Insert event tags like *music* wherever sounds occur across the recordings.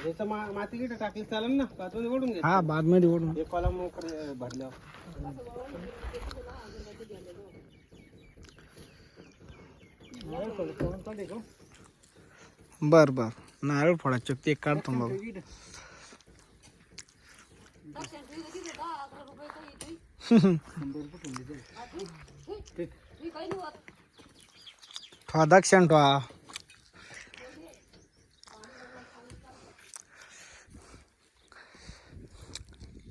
याचं मा- माती गिट टाकली चालेल ना. पाचमध्ये ओढून घे हा बादमध्ये ओढून. एक कॉलम भरल्यावर. बर बर. नारळ फोडायचं ते काढतो बाबा. *laughs* ठवा दक्षिण ठवा.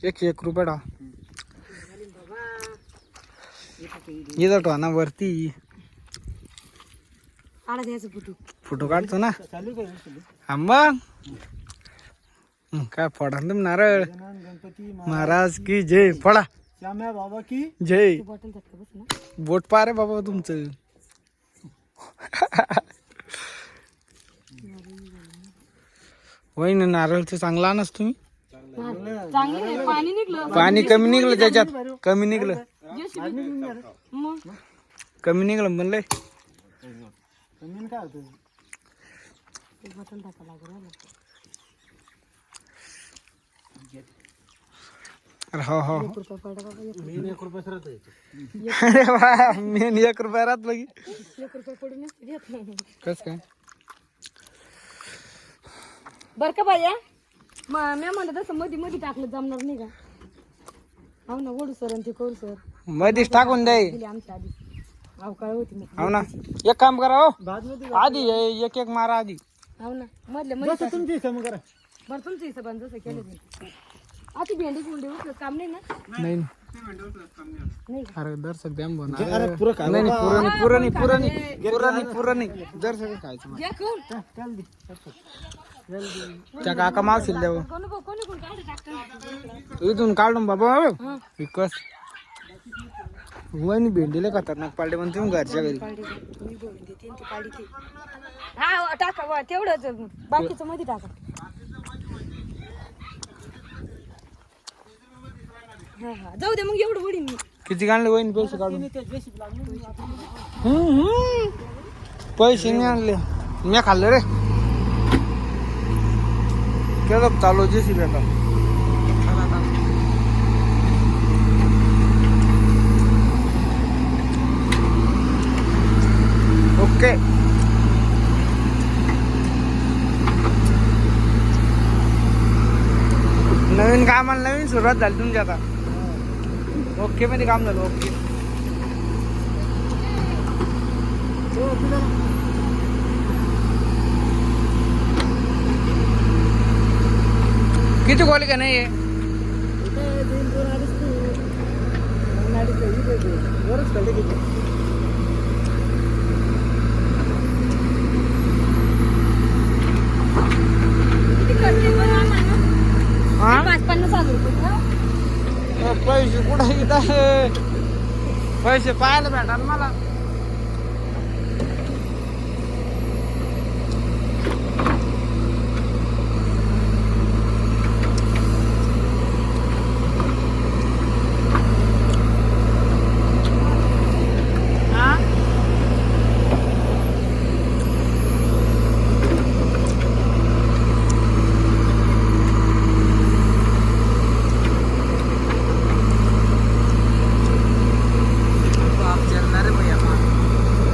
एकशे एक रुपये ठवा इथं ठवा ना वरती. फुटू. फोटो काढतो ना. चालू काय फोडा तुम्ही नारळ. महाराज की जय फोडा. बाबा की जय. बोट पा रे बाबा तुमचं. होय ना. नारळचं चांगला आणस तुम्ही. चांगलं आहे, पाणी निघलं. पाणी कमी निघलं त्याच्यात. कमी निघलं. मग? कमी निघलं म्हणलंय जमीन काय होतं टाका. अरे हो हो एक रुपया पडला बाबा एक मेन एक रुपये सरत आहे. अरे वा मेन एक रुपया राहत लगी एक रुपया पडून नाही. कस काय? बरं का बाया? मी तसं टाकलं जमणार नाही का? हो ना ओढू सर आणि ते करू सर. मध्येच टाकून द्याय दिली आमच्या आधी. अवकाळ होती मग? हो ना. एक काम करा हो. आधी एक एक मारा आधी. हो ना. मधल्या मध्ये जसं तुमची सम करा. बरं तुमच्या हिशोबाने जसं केलं ते. आता भेंडी गुंडी उचलत काम नाही ना? नाही नाही का? अरे दर्शक द्या बोल अरे पुरं काय नाही नाही पुरं नाही पुरं नाही पुरं नाही. पुरं नाही पुरं नाही. दर्शक खायचं. मला. घ्या खाऊन. त्या काका मावशील द्यावं इथून काढून बाबा हो. हा. विकस वहिनी भेंडीला खतरनाक पाडले पण तुम्ही घरच्या घरी? हा टाका तेवढंच बाकीचं मध्ये टाका हा हा जाऊ दे मग एवढं वडीन मी किती आणले वहिनी पैसे काढून? पैसे नाही आणले. मी खाल्लं रे. केलं चालू जे सी बेटा ओके. नवीन कामाला नवीन सुरुवात झाली तुमची आता. ओके मध्ये काम झालं ओके किती कॉल का नाही आहे वरच कळले किती किती खर्च बरं आम्हाला? हा? पाच पन्नास किती खोली हा? नाही पैसे कुठे इथं? पैसे पाहायला भेटाल मला.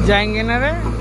जॉईन घेणार आहे